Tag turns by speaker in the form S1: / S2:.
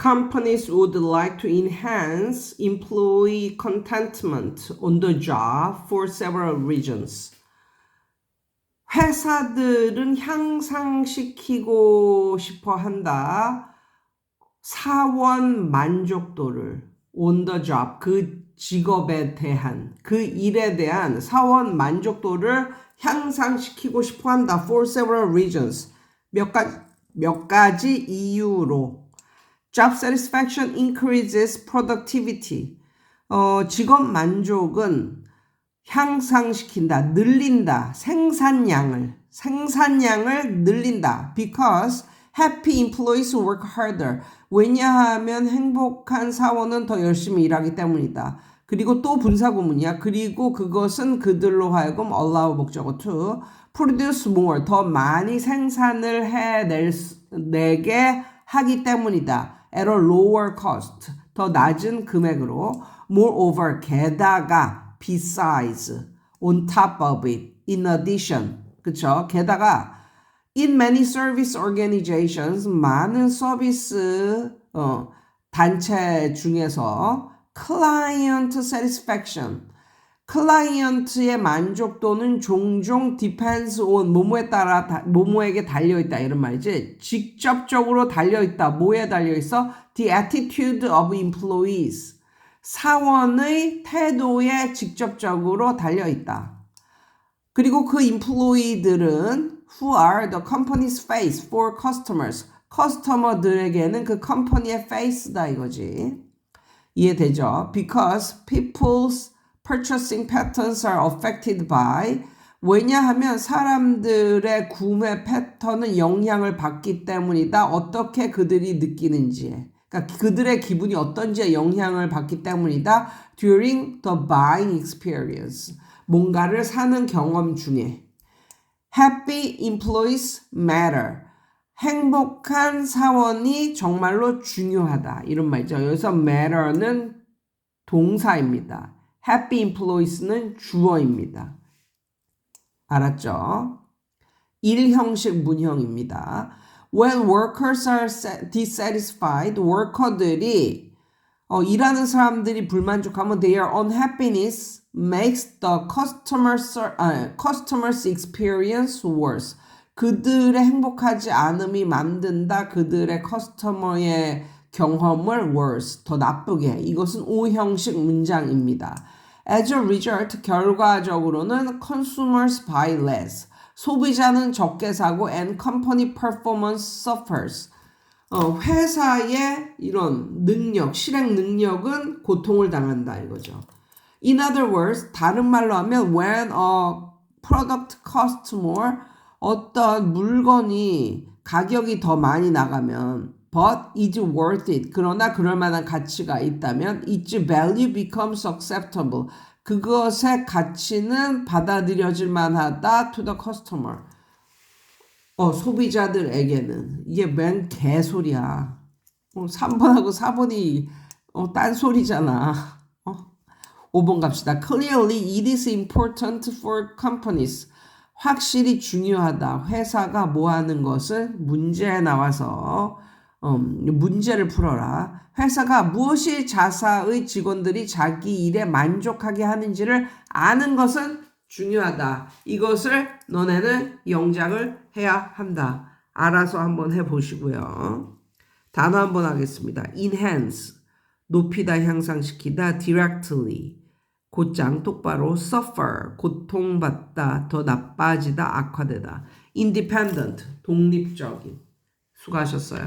S1: companies would like to enhance employee contentment on the job for several reasons. 회사들은 향상시키고 싶어 한다. 사원 만족도를 on the job 그 직업에 대한 그 일에 대한 사원 만족도를 향상시키고 싶어 한다. for several reasons 몇 가지 몇 가지 이유로 job satisfaction increases productivity 어, 직업 만족은 향상시킨다, 늘린다, 생산량을, 생산량을 늘린다. Because happy employees work harder. 왜냐하면 행복한 사원은 더 열심히 일하기 때문이다. 그리고 또 분사구문이야. 그리고 그것은 그들로 하여금 allow 목적어 to produce more. 더 많이 생산을 해낼, 수- 내게 하기 때문이다. At a lower cost. 더 낮은 금액으로. moreover, 게다가 besides, on top of it, in addition. 그쵸? 게다가 in many service organizations 많은 서비스 어, 단체 중에서 client satisfaction 클라이언트의 만족도는 종종 depends on 뭐뭐에 따라 다- 뭐뭐에게 달려 있다 이런 말이지 직접적으로 달려 있다 뭐에 달려 있어 the attitude of employees 사원의 태도에 직접적으로 달려 있다. 그리고 그 인플로이들은 who are the company's face for customers. 커스터머들에게는 그 컴퍼니의 face다 이거지. 이해되죠? Because people's purchasing patterns are affected by 왜냐하면 사람들의 구매 패턴은 영향을 받기 때문이다. 어떻게 그들이 느끼는지. 그러니까 그들의 기분이 어떤지에 영향을 받기 때문이다. During the buying experience. 뭔가를 사는 경험 중에. Happy employees matter. 행복한 사원이 정말로 중요하다. 이런 말이죠. 여기서 matter는 동사입니다. Happy employees는 주어입니다. 알았죠? 일 형식 문형입니다. When workers are sa- dissatisfied, worker들이 어, 일하는 사람들이 불만족하면 their unhappiness makes the customer ser- 아, customer's experience worse. 그들의 행복하지 않음이 만든다 그들의 커스터머의 경험을 worse 더 나쁘게 이것은 오형식 문장입니다. As a result 결과적으로는 consumers buy less 소비자는 적게 사고 and company performance suffers 어, 회사의 이런 능력, 실행 능력은 고통을 당한다 이거죠. In other words, 다른 말로 하면 when a product costs more, 어떤 물건이 가격이 더 많이 나가면 but is worth it. 그러나 그럴 만한 가치가 있다면 its value becomes acceptable. 그것의 가치는 받아들여질 만하다 to the customer. 어, 소비자들에게는 이게 맨 개소리야. 어, 3번하고 4번이 어, 딴소리잖아. 어? 5번 갑시다. Clearly it is important for companies. 확실히 중요하다. 회사가 뭐 하는 것을 문제에 나와서 음, 문제를 풀어라. 회사가 무엇이 자사의 직원들이 자기 일에 만족하게 하는지를 아는 것은 중요하다. 이것을 너네는 영작을 해야 한다. 알아서 한번 해보시고요. 단어 한번 하겠습니다. enhance, 높이다, 향상시키다, directly, 곧장, 똑바로, suffer, 고통받다, 더 나빠지다, 악화되다, independent, 독립적인. 수고하셨어요.